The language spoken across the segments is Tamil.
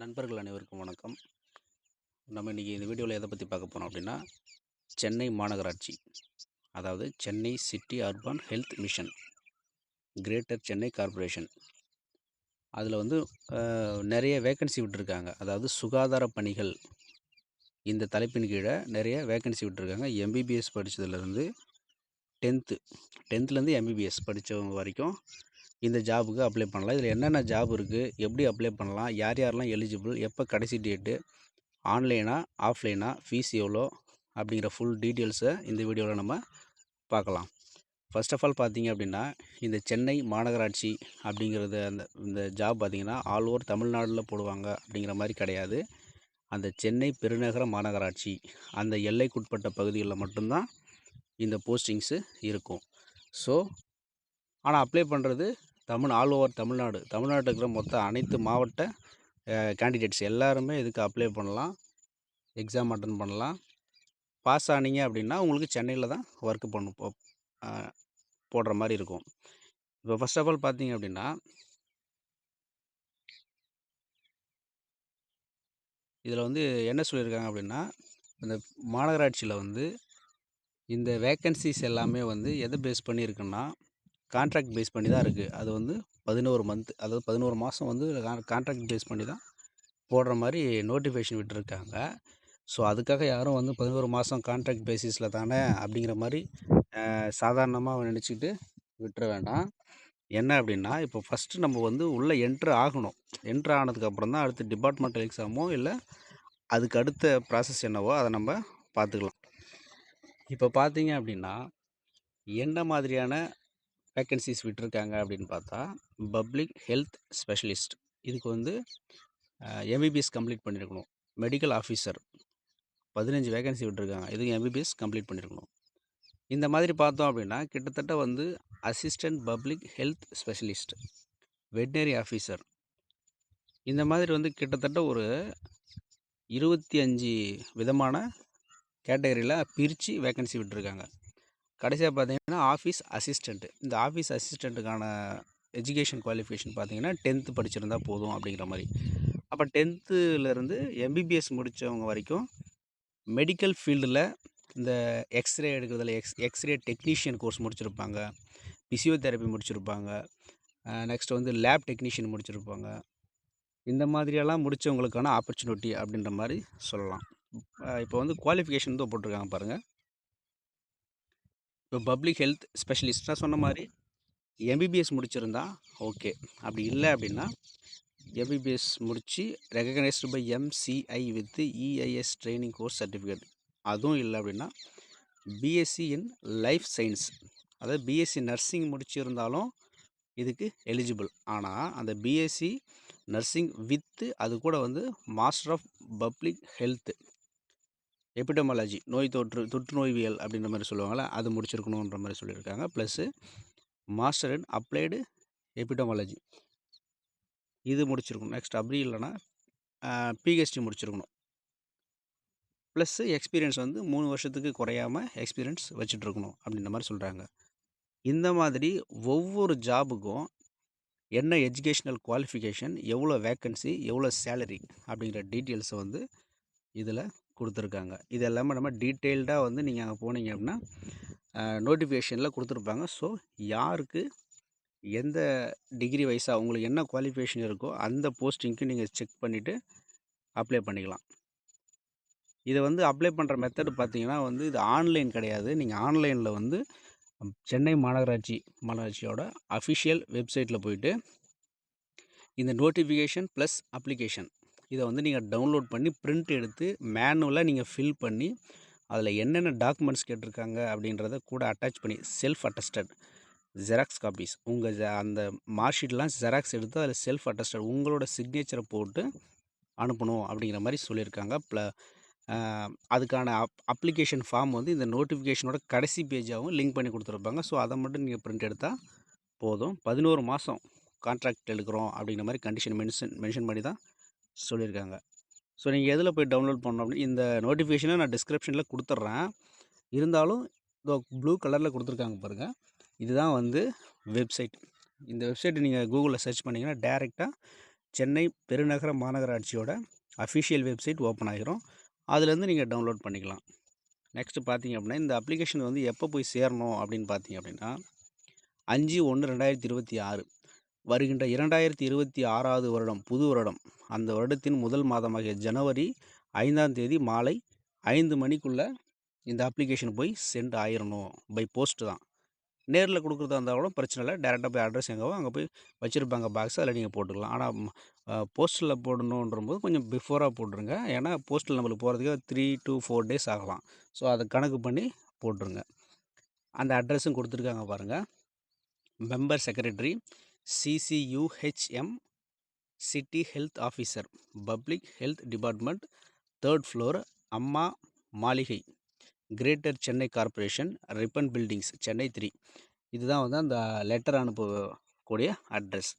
நண்பர்கள் அனைவருக்கும் வணக்கம். நம்ம இன்றைக்கி இந்த வீடியோவில் எதை பற்றி பார்க்க போகிறோம் அப்படின்னா சென்னை மாநகராட்சி அதாவது Chennai city urban health mission greater Chennai corporation. அதில் வந்து நிறைய வேக்கன்சி விட்டுருக்காங்க. அதாவது சுகாதார பணிகள் இந்த தலைப்பின் கீழே நிறைய வேக்கன்சி விட்டுருக்காங்க. எம்பிபிஎஸ் படித்ததுலேருந்து டென்த்து டென்த்துலேருந்து எம்பிபிஎஸ் படித்தவங்க வரைக்கும் இந்த ஜாபுக்கு அப்ளை பண்ணலாம். இதில் என்னென்ன ஜாப் இருக்குது எப்படி அப்ளை பண்ணலாம்? யார் யாரெல்லாம் எலிஜிபிள்? எப்போ கடைசி டேட்டு? ஆன்லைனா ஆஃப்லைனா ஃபீஸ் எவ்வளோ? அப்படிங்கிற ஃபுல் டீட்டெயில்ஸை இந்த வீடியோவில் நம்ம பார்க்கலாம். ஃபர்ஸ்ட் ஆஃப் ஆல் பார்த்தீங்க அப்படின்னா இந்த சென்னை மாநகராட்சி அப்படிங்கிறது அந்த இந்த ஜாப் பார்த்தீங்கன்னா ஆல் ஓவர் தமிழ்நாட்டில் போடுவாங்க அப்படிங்கிற மாதிரி கிடையாது. அந்த சென்னை பெருநகர மாநகராட்சி அந்த எல்லைக்குட்பட்ட பகுதிகளில் மட்டும்தான் இந்த போஸ்டிங்ஸு இருக்கும். ஸோ ஆனால் அப்ளை பண்ணுறது தமிழ் ஆல் ஓவர் தமிழ்நாடு. தமிழ்நாட்டில் இருக்கிற மொத்த அனைத்து மாவட்ட கேண்டிடேட்ஸ் எல்லாருமே இதுக்கு அப்ளை பண்ணலாம். எக்ஸாம் அட்டன் பண்ணலாம். பாஸ் ஆனீங்க அப்படின்னா உங்களுக்கு சென்னையில் தான் ஒர்க் பண்ணும் போ- போடுற மாதிரி இருக்கும். இப்போ ஃபர்ஸ்ட் ஆஃப் ஆல் பார்த்தீங்க அப்படின்னா இதில் வந்து என்ன சொல்லியிருக்காங்க அப்படின்னா இந்த மாநகராட்சியில் வந்து இந்த வேக்கன்சிஸ் எல்லாமே வந்து எதை பேஸ் பண்ணியிருக்குன்னா கான்ட்ராக்ட் பேஸ் பண்ணி தான் இருக்குது அது வந்து பதினோரு மந்த் அதாவது பதினோரு மாதம் வந்து கான்ட்ராக்ட் பேஸ் பண்ணி தான் போடுற மாதிரி நோட்டிஃபிகேஷன் விட்டுருக்காங்க. ஸோ அதுக்காக யாரும் வந்து பதினோரு மாதம் கான்ட்ராக்ட் பேசிஸில் தானே அப்படிங்கிற மாதிரி சாதாரணமாக நினச்சிக்கிட்டு விட்டுற வேண்டாம். என்ன அப்படின்னா இப்போ ஃபஸ்ட்டு நம்ம வந்து உள்ளே என்ட்ரு ஆகணும். என்ட்ரு ஆனதுக்கப்புறம் தான் அடுத்து டிபார்ட்மெண்டல் எக்ஸாமோ இல்லை அதுக்கு அடுத்த ப்ராசஸ் என்னவோ அதை நம்ம பார்த்துக்கலாம். இப்போ பார்த்தீங்க அப்படின்னா என்ன மாதிரியான வேக்கன்சிஸ் விட்டுருக்காங்க அப்படின்னு பார்த்தா பப்ளிக் ஹெல்த் ஸ்பெஷலிஸ்ட். இதுக்கு வந்து எம்பிபிஎஸ் கம்ப்ளீட் பண்ணியிருக்கணும் மெடிக்கல் ஆஃபீஸர். பதினஞ்சு வேகன்சி விட்டுருக்காங்க. இதுக்கு எம்பிபிஎஸ் கம்ப்ளீட் பண்ணியிருக்கணும் இந்த மாதிரி பார்த்தோம் அப்படின்னா கிட்டத்தட்ட வந்து assistant public health specialist veterinary officer. இந்த மாதிரி வந்து கிட்டத்தட்ட ஒரு இருபத்தி அஞ்சு விதமான கேட்டகரியில் பிரித்து வேக்கன்சி விட்டுருக்காங்க. கடைசியாக பார்த்தீங்கன்னா ஆஃபீஸ் அசிஸ்டண்ட்டு இந்த ஆஃபீஸ் அசிஸ்டண்ட்டுக்கான எஜுகேஷன் குவாலிஃபிகேஷன் பார்த்தீங்கன்னா டென்த்து படிச்சிருந்தா போதும் அப்படிங்கிற மாதிரி. அப்போ டென்த்துலேருந்து எம்பிபிஎஸ் முடித்தவங்க வரைக்கும் மெடிக்கல் ஃபீல்டில் இந்த எக்ஸ்ரே எடுக்கிறதுல எக்ஸ் எக்ஸ்ரே டெக்னீஷியன் கோர்ஸ் முடிச்சிருப்பாங்க. பிசியோதெரப்பி முடிச்சிருப்பாங்க. நெக்ஸ்ட் வந்து லேப் டெக்னீஷியன் முடிச்சிருப்பாங்க. இந்த மாதிரியெல்லாம் முடித்தவங்களுக்கான ஆப்பர்ச்சுனிட்டி அப்படின்ற மாதிரி சொல்லலாம். இப்போ வந்து குவாலிஃபிகேஷன் தான் போட்டிருக்காங்க பாருங்கள் இப்போ பப்ளிக் ஹெல்த் ஸ்பெஷலிஸ்ட் நான் சொன்ன மாதிரி எம்பிபிஎஸ் முடிச்சிருந்தா ஓகே. அப்படி இல்லை அப்படின்னா எம்பிபிஎஸ் முடித்து recognised by MCI with EIS training course certificate அதுவும் இல்லை அப்படின்னா பிஎஸ்சி இன் லைஃப் சயின்ஸ் அதாவது பிஎஸ்சி நர்சிங் முடிச்சிருந்தாலும் இதுக்கு எலிஜிபிள் ஆனால் அந்த பிஎஸ்சி நர்சிங் வித்து அது கூட வந்து master of public health epidemiology நோய் தொற்று தொற்று நோய்வியல் அப்படின்ற மாதிரி சொல்லுவாங்கள்ல அது முடிச்சிருக்கணுன்ற மாதிரி சொல்லியிருக்காங்க. Plus master in applied epidemiology இது முடிச்சிருக்கணும். நெக்ஸ்ட் அப்படி இல்லைன்னா பிஹெச்டி முடிச்சிருக்கணும். ப்ளஸ்ஸு எக்ஸ்பீரியன்ஸ் வந்து மூணு வருஷத்துக்கு குறையாமல் எக்ஸ்பீரியன்ஸ் வச்சுட்ருக்கணும் அப்படின்ற மாதிரி சொல்கிறாங்க இந்த மாதிரி ஒவ்வொரு ஜாபுக்கும் என்ன எஜுகேஷ்னல் குவாலிஃபிகேஷன் எவ்வளோ வேக்கன்சி எவ்வளோ சேலரி அப்படிங்கிற டீட்டெயில்ஸை வந்து இதில் கொடுத்துருக்காங்க. இது எல்லாமே நம்ம டீட்டெயில்டாக வந்து நீங்கள் அங்கே போனீங்க அப்படின்னா நோட்டிஃபிகேஷனில் கொடுத்துருப்பாங்க. ஸோ யாருக்கு எந்த டிகிரி வைஸாக உங்களுக்கு என்ன குவாலிஃபிகேஷன் இருக்கோ அந்த போஸ்டிங்க்கு நீங்கள் செக் பண்ணிவிட்டு அப்ளை பண்ணிக்கலாம். இதை வந்து அப்ளை பண்ணுற மெத்தடு பார்த்தீங்கன்னா வந்து இது ஆன்லைன் கிடையாது. நீங்கள் ஆன்லைனில் வந்து சென்னை மாநகராட்சி மாநகராட்சியோட அஃபிஷியல் வெப்சைட்டில் போயிட்டு இந்த நோட்டிஃபிகேஷன் ப்ளஸ் அப்ளிகேஷன் இதை வந்து நீங்கள் டவுன்லோட் பண்ணி பிரிண்ட் எடுத்து மேனுவலாக நீங்கள் ஃபில் பண்ணி அதில் என்னென்ன டாக்குமெண்ட்ஸ் கேட்டிருக்காங்க அப்படின்றத கூட அட்டாச் பண்ணி செல்ஃப் அட்டஸ்டட் ஜெராக்ஸ் காப்பீஸ் உங்கள் அந்த மார்க் ஷீட்லாம் ஜெராக்ஸ் எடுத்து அதில் செல்ஃப் அட்டஸ்டட் உங்களோட சிக்னேச்சரை போட்டு அனுப்பணும் அப்படிங்கிற மாதிரி சொல்லியிருக்காங்க. ப்ள அதுக்கான அப் அப்ளிகேஷன் ஃபார்ம் வந்து இந்த நோட்டிஃபிகேஷனோட கடைசி பேஜாகவும் லிங்க் பண்ணி கொடுத்துருப்பாங்க. ஸோ அதை மட்டும் நீங்கள் பிரிண்ட் எடுத்தால் போதும். பதினோரு மாதம் கான்ட்ராக்ட் எடுக்கிறோம் அப்படிங்கிற மாதிரி கண்டிஷன் மென்ஷன் மென்ஷன் பண்ணி தான் சொல்லியிருக்காங்க. ஸோ நீங்கள் எதில் போய் டவுன்லோட் பண்ணணும் அப்படின்னு இந்த நோட்டிஃபிகேஷனை நான் டிஸ்கிரிப்ஷனில் கொடுத்துட்றேன். இருந்தாலும் இதோ ப்ளூ கலரில் கொடுத்துருக்காங்க பாருங்கள் இதுதான் வந்து வெப்சைட். இந்த வெப்சைட் நீங்கள் கூகுளில் சர்ச் பண்ணிங்கன்னா டேரெக்டாக சென்னை பெருநகர மாநகராட்சியோட அஃபிஷியல் வெப்சைட் ஓப்பன் ஆகிரும் அதுலேருந்து நீங்கள் டவுன்லோட் பண்ணிக்கலாம். நெக்ஸ்ட்டு பார்த்தீங்க அப்படின்னா இந்த அப்ளிகேஷன் வந்து எப்போ போய் சேரணும் அப்படின்னு பார்த்தீங்க அப்படின்னா அஞ்சு ஒன்று ரெண்டாயிரத்தி இருபத்தி ஆறு. வருகின்ற இரண்டாயிரத்தி இருபத்தி ஆறாவது வருடம் புது வருடம். அந்த வருடத்தின் முதல் மாதமாகிய ஜனவரி ஐந்தாம் தேதி மாலை ஐந்து மணிக்குள்ளே இந்த அப்ளிகேஷன் போய் சென்ட் ஆயிடணும் பை போஸ்ட்டு தான். நேரில் கொடுக்குறதா இருந்தால் கூட பிரச்சனை இல்லை. டேரெக்டாக போய் அட்ரஸ் எங்கேவோ அங்கே போய் வச்சுருப்பாங்க பாக்ஸ் அதில் நீங்கள் போட்டுக்கலாம். ஆனால் போஸ்ட்டில் போடணுன்றம்போது கொஞ்சம் பிஃபோராக போட்டுருங்க. ஏன்னா போஸ்ட்டில் நம்மளுக்கு போகிறதுக்கு த்ரீ டு ஃபோர் டேஸ் ஆகலாம். ஸோ அதை கணக்கு பண்ணி போட்டுருங்க. அந்த அட்ரஸும் கொடுத்துருக்காங்க பாருங்கள் member secretary CCUHM city health officer public health department third floor Amma Maligai greater Chennai corporation Ripon buildings Chennai three இதுதான் வந்து அந்த லெட்டர் அனுப்பக்கூடிய அட்ரஸ்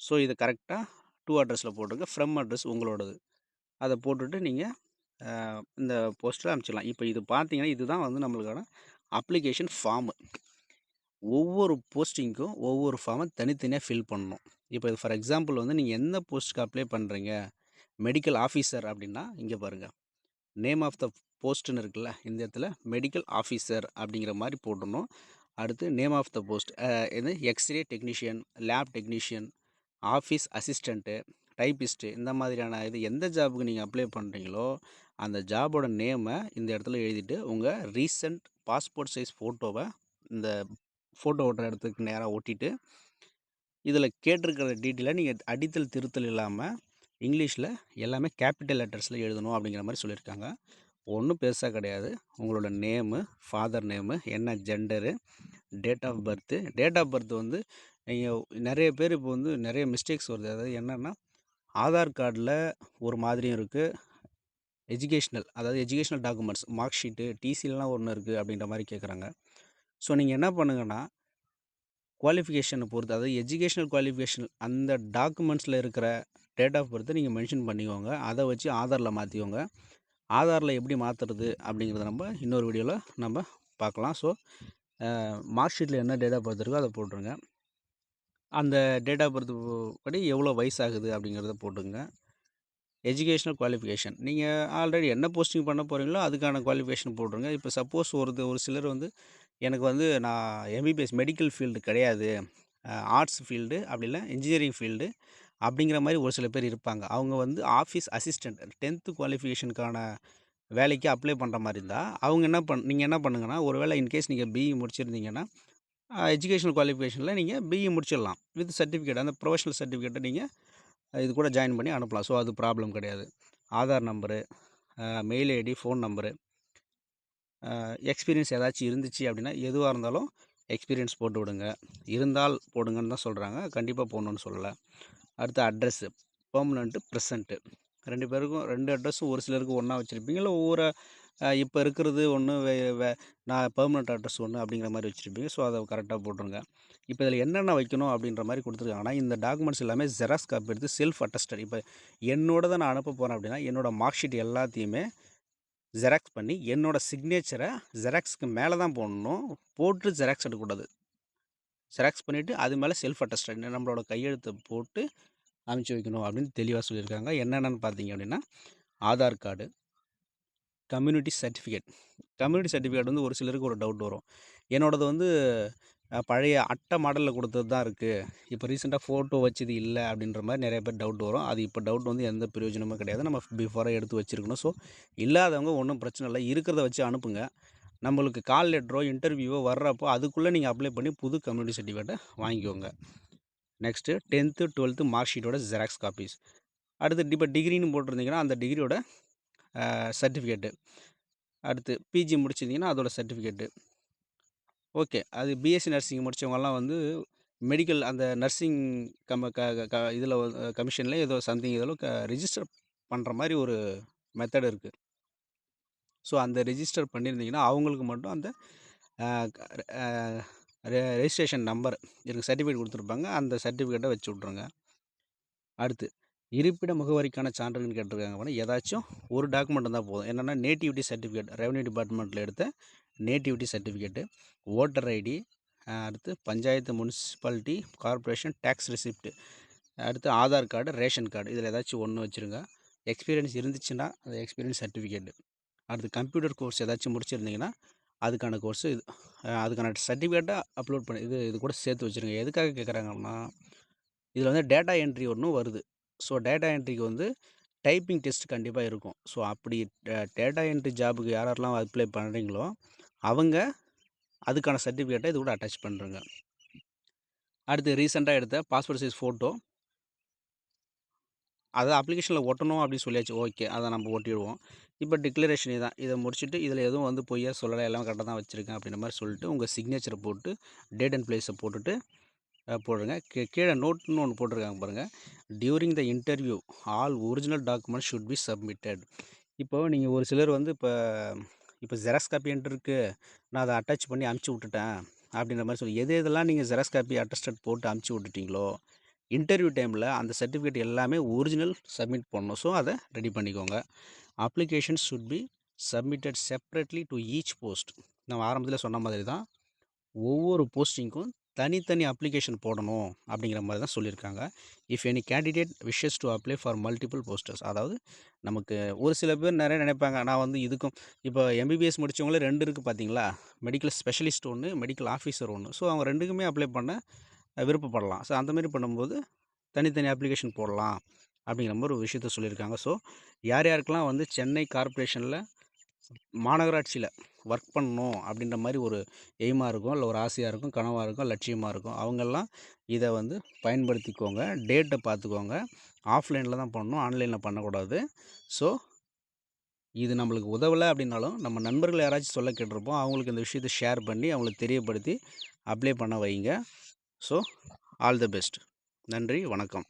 ஸோ இதை கரெக்டாக டூ அட்ரஸில் போட்டுருங்க ஃப்ரம் அட்ரஸ் உங்களோடது. அதை போட்டுட்டு நீங்கள் இந்த போஸ்ட்டில் அனுப்பிச்சிடலாம். இப்போ இது பார்த்தீங்கன்னா இதுதான் வந்து நம்மளுக்கான அப்ளிகேஷன் ஃபார்மு ஒவ்வொரு போஸ்டிங்க்கும் ஒவ்வொரு ஃபார்மை தனித்தனியாக ஃபில் பண்ணணும். இப்போ இது ஃபார் எக்ஸாம்பிள் வந்து நீங்கள் எந்த போஸ்ட்டுக்கு அப்ளை பண்ணுறீங்க மெடிக்கல் ஆஃபீஸர் அப்படின்னா இங்கே பாருங்கள் நேம் ஆஃப் த போஸ்ட்டுன்னு இருக்குல்ல இந்த இடத்துல மெடிக்கல் ஆஃபீஸர் அப்படிங்கிற மாதிரி போட்டணும் அடுத்து நேம் ஆஃப் த போஸ்ட் இது X-ray technician lab technician office assistant typist இந்த மாதிரியான இது எந்த ஜாபுக்கு நீங்கள் அப்ளை பண்ணுறீங்களோ அந்த ஜாபோட நேமை இந்த இடத்துல எழுதிட்டு உங்கள் ரீசெண்ட் பாஸ்போர்ட் சைஸ் ஃபோட்டோவை இந்த ஃபோட்டோ ஓட்டுற இடத்துக்கு நேராக ஒட்டிட்டு இதில் கேட்டிருக்கிற டீட்டெயிலாக நீங்கள் அடித்தல் திருத்தல் இல்லாமல் இங்கிலீஷில் எல்லாமே கேபிட்டல் லெட்டர்ஸில் எழுதணும் அப்படிங்கிற மாதிரி சொல்லியிருக்காங்க. ஒன்றும் பெருசாக கிடையாது. உங்களோட நேமு ஃபாதர் நேமு என்ன gender date of birth date of birth வந்து நீங்கள் நிறைய பேர் இப்போ வந்து நிறைய மிஸ்டேக்ஸ் வருது. அதாவது என்னென்னா ஆதார் கார்டில் ஒரு மாதிரியும் இருக்குது எஜுகேஷ்னல் அதாவது எஜுகேஷ்னல் டாக்குமெண்ட்ஸ் மார்க் ஷீட்டு டிசிலலாம் ஒன்று இருக்குது அப்படின்ற மாதிரி கேட்குறாங்க. ஸோ நீங்கள் என்ன பண்ணுங்கன்னா குவாலிஃபிகேஷனை பொறுத்து அதாவது எஜுகேஷ்னல் குவாலிஃபிகேஷன் அந்த டாக்குமெண்ட்ஸில் இருக்கிற டேட் ஆஃப் பர்த்தை நீங்கள் மென்ஷன் பண்ணிக்கோங்க. அதை வச்சு ஆதாரில் மாற்றிக்கோங்க ஆதாரில் எப்படி மாற்றுறது அப்படிங்கிறத நம்ம இன்னொரு வீடியோவில் நம்ம பார்க்கலாம். ஸோ மார்க் ஷீட்டில் என்ன டேட் ஆஃப் பர்த் இருக்கோ அதை போட்டுருங்க. அந்த டேட் ஆஃப் பர்த் படி எவ்வளோ வயசாகுது அப்படிங்கிறத போட்டுங்க எஜுகேஷ்னல் குவாலிஃபிகேஷன் நீங்கள் ஆல்ரெடி என்ன போஸ்டிங் பண்ண போகிறீங்களோ அதுக்கான குவாலிஃபிகேஷன் போட்டுருங்க. இப்போ சப்போஸ் ஒரு ஒரு சிலர் வந்து எனக்கு வந்து நான் எம்பிபிஎஸ் மெடிக்கல் ஃபீல்டு கிடையாது. ஆர்ட்ஸ் ஃபீல்டு அப்படி இல்லை இன்ஜினியரிங் ஃபீல்டு அப்படிங்கிற மாதிரி ஒரு சில பேர் இருப்பாங்க. அவங்க வந்து ஆஃபீஸ் அசிஸ்டண்ட் டென்த்து குவாலிஃபிகேஷனுக்கான வேலைக்கு அப்ளை பண்ணுற மாதிரி இருந்தால் அவங்க என்ன பண் நீங்கள் என்ன பண்ணுங்கன்னா ஒரு வேளை இன்கேஸ் நீங்கள் பிஇ முடிச்சிருந்தீங்கன்னா எஜுகேஷனல் குவாலிஃபிகேஷனில் நீங்கள் பிஇ முடிச்சிடலாம். வித் சர்டிஃபிகேட் அந்த ப்ரொஃபஷனல் சர்டிஃபிகேட்டை நீங்கள் இது கூட ஜாயின் பண்ணி அனுப்பலாம். ஸோ அது ப்ராப்ளம் கிடையாது. Aadhaar number mail ID phone number experience ஏதாச்சும் இருந்துச்சு அப்படின்னா எதுவாக இருந்தாலும் எக்ஸ்பீரியன்ஸ் போட்டு விடுங்க. இருந்தால் போடுங்கன்னு தான் சொல்கிறாங்க கண்டிப்பாக போடணுன்னு சொல்லலை. அடுத்து அட்ரஸ்ஸு பெர்மனண்ட்டு ப்ரெசண்ட்டு ரெண்டு பேருக்கும் ரெண்டு அட்ரஸும் ஒரு சிலருக்கு ஒன்றா வச்சுருப்பீங்களா ஒவ்வொரு இப்போ இருக்கிறது ஒன்று வே வே நான் பெர்மனண்ட் அட்ரஸ் ஒன்று அப்படிங்கிற மாதிரி வச்சுருப்பீங்க. ஸோ அதை கரெக்டாக போட்டுருங்க. இப்போ இதில் என்னென்ன வைக்கணும் அப்படின்ற மாதிரி கொடுத்துருக்காங்கன்னா இந்த டாக்குமெண்ட்ஸ் எல்லாமே ஜெராக்ஸ் காப்பி எடுத்து செல்ஃப் அட்டஸ்டட் இப்போ என்னோட தான் நான் அனுப்ப போகிறேன் அப்படின்னா என்னோடய மார்க் ஷீட் எல்லாத்தையுமே ஜெராக்ஸ் பண்ணி என்னோடய சிக்னேச்சரை ஜெராக்ஸ்க்கு மேலே தான் போடணும். போட்டு ஜெராக்ஸ் எடுக்கக்கூடாது. ஜெராக்ஸ் பண்ணிவிட்டு அது மேலே செல்ஃப் அட்டஸ்டட் நம்மளோட கையெழுத்தை போட்டு அனுப்பிச்சி வைக்கணும் அப்படின்னு தெளிவாக சொல்லியிருக்காங்க. என்னென்னு பார்த்தீங்க அப்படின்னா Aadhaar card community certificate community certificate வந்து ஒரு சிலருக்கு ஒரு டவுட் வரும். என்னோடது வந்து பழைய அட்டை மாடலில் கொடுத்தது தான் இருக்குது இப்போ ரீசெண்டாக ஃபோட்டோ வச்சது இல்லை அப்படின்ற மாதிரி நிறைய பேர் டவுட் வரும். அது இப்போ டவுட் வந்து எந்த பிரயோஜனமும் கிடையாது. நம்ம பிஃபோராக எடுத்து வச்சுருக்கணும். ஸோ இல்லாதவங்க ஒன்றும் பிரச்சனை இல்லை. இருக்கிறத வச்சு அனுப்புங்க. நம்மளுக்கு கால் லெட்டரோ இன்டர்வியூவோ வர்றப்போ அதுக்குள்ளே நீங்கள் அப்ளை பண்ணி புது கம்யூனிட்டி சர்டிஃபிகேட்டை வாங்கிக்கோங்க. நெக்ஸ்ட்டு டென்த்து டுவெல்த்து மார்க் ஷீட்டோட ஜெராக்ஸ் காப்பீஸ் அடுத்து இப்போ டிகிரின்னு போட்டிருந்தீங்கன்னா அந்த டிகிரியோட சர்டிஃபிகேட்டு அடுத்து பிஜி முடிச்சிருந்தீங்கன்னா அதோட சர்டிஃபிகேட்டு ஓகே. அது பிஎஸ்சி நர்சிங் முடித்தவங்கலாம் வந்து மெடிக்கல் அந்த நர்சிங் கம க க இதில் கமிஷனில் ஏதோ சம்திங் இதில் க ரிஜிஸ்டர் பண்ணுற மாதிரி ஒரு மெத்தட் இருக்குது ஸோ அந்த ரிஜிஸ்டர் பண்ணியிருந்தீங்கன்னா அவங்களுக்கு மட்டும் அந்த ரெஜிஸ்ட்ரேஷன் நம்பர் எனக்கு சர்டிஃபிகேட் கொடுத்துருப்பாங்க. அந்த சர்டிஃபிகேட்டை வச்சு விட்ருங்க. அடுத்து இருப்பிட முகவரிக்கான சான்றுகள்னு கேட்டிருக்காங்க அப்படின்னா ஏதாச்சும் ஒரு டாக்குமெண்ட் இருந்தால் போதும். என்னென்னா நேட்டிவிட்டி சர்டிஃபிகேட் ரெவன்யூ டிபார்ட்மெண்ட்டில் எடுத்த நேட்டிவிட்டி சர்டிஃபிகேட்டு ஓட்டர் ஐடி அடுத்து panchayat municipality corporation tax receipt அடுத்து ஆதார் கார்டு ரேஷன் கார்டு இதில் ஏதாச்சும் ஒன்று வச்சுருங்க. எக்ஸ்பீரியன்ஸ் இருந்துச்சுன்னா அந்த எக்ஸ்பீரியன்ஸ் சர்டிஃபிகேட்டு. அடுத்து கம்ப்யூட்டர் கோர்ஸ் ஏதாச்சும் முடிச்சிருந்தீங்கன்னா அதுக்கான கோர்ஸு இது அதுக்கான சர்டிஃபிகேட்டை அப்லோட் பண்ணி இது இது கூட சேர்த்து வச்சுருங்க. எதுக்காக கேட்குறாங்கன்னா இதில் வந்து டேட்டா என்ட்ரி ஒன்றும் வருது. ஸோ டேட்டா என்ட்ரிக்கு வந்து டைப்பிங் டெஸ்ட் கண்டிப்பாக இருக்கும். ஸோ அப்படி டேட்டா என்ட்ரி ஜாபுக்கு யாரெல்லாம் அப்ளை பண்ணுறீங்களோ அவங்க அதுக்கான சர்டிஃபிகேட்டை இது கூட அட்டாச் பண்ணுறங்க அடுத்து ரீசெண்டாக எடுத்த பாஸ்போர்ட் சைஸ் ஃபோட்டோ அதை அப்ளிகேஷனில் ஒட்டணும் அப்படின்னு சொல்லியாச்சு. ஓகே அதை நம்ம ஒட்டிடுவோம். இப்போ டிக்ளரேஷன் தான் இதை முடிச்சுட்டு இதில் எதுவும் வந்து பொய்யா சொல்லலை எல்லாம் கரெக்டாக தான் வச்சுருக்கேன் அப்படின்ற மாதிரி சொல்லிட்டு உங்கள் சிக்னேச்சரை போட்டு டேட் அண்ட் பிளேஸை போட்டுட்டு போடுங்க. கீ- கீழே நோட்னு ஒன்று போட்டிருக்காங்க பாருங்கள் during the interview all original document should be submitted இப்போ நீங்கள் ஒரு சிலர் வந்து இப்போ இப்போ ஜெராக்ஸ் காப்பின்ட்டு இருக்குது நான் அதை அட்டாச் பண்ணி அமுச்சு விட்டுட்டேன். அப்படின்ற மாதிரி சொல்லி எது எதெல்லாம் நீங்கள் ஜெராக்ஸ் காப்பி அட்டஸ்டட் போட்டு அமுச்சு விட்டுட்டிங்களோ இன்டர்வியூ டைமில் அந்த சர்டிஃபிகேட் எல்லாமே ஒரிஜினல் சப்மிட் பண்ணணும். ஸோ அதை ரெடி பண்ணிக்கோங்க. Application should be submitted separately to each post நம்ம ஆரம்பத்தில் சொன்ன மாதிரி தான் ஒவ்வொரு போஸ்டிங்க்கும் தனித்தனி அப்ளிகேஷன் போடணும் அப்படிங்கிற மாதிரி தான் சொல்லியிருக்காங்க. If any candidate wishes to apply for multiple posters அதாவது நமக்கு ஒரு சில பேர் நிறைய நினைப்பாங்க நான் வந்து இதுக்கும் இப்போ எம்பிபிஎஸ் முடித்தவங்களே ரெண்டு இருக்குது பார்த்தீங்களா? மெடிக்கல் ஸ்பெஷலிஸ்ட் ஒன்று மெடிக்கல் ஆஃபீஸர் ஒன்று ஸோ அவங்க ரெண்டுக்குமே அப்ளை பண்ண விருப்பப்படலாம். ஸோ அந்தமாரி பண்ணும்போது தனித்தனி அப்ளிகேஷன் போடலாம் அப்படிங்கிற மாதிரி ஒரு விஷயத்த சொல்லியிருக்காங்க. ஸோ யார் யாருக்கெல்லாம் வந்து சென்னை கார்ப்பரேஷனில் மாநகராட்சியில் ஒர்க் பண்ணணும் அப்படின்ற மாதிரி ஒரு எய்மாக இருக்கும் இல்லை ஒரு ஆசையாக இருக்கும் கனவாக இருக்கும் லட்சியமாக இருக்கும். அவங்கெல்லாம் இதை வந்து பயன்படுத்திக்கோங்க டேட்டை பார்த்துக்கோங்க. ஆஃப்லைனில் தான் பண்ணணும் ஆன்லைனில் பண்ணக்கூடாது. ஸோ இது நம்மளுக்கு உதவலை அப்படின்னாலும் நம்ம நண்பர்கள் யாராச்சும் சொல்ல கேட்டிருப்போம் அவங்களுக்கு இந்த விஷயத்தை ஷேர் பண்ணி அவங்களுக்கு தெரியப்படுத்தி அப்ளை பண்ண வைங்க. ஸோ ஆல் தி பெஸ்ட் நன்றி வணக்கம்.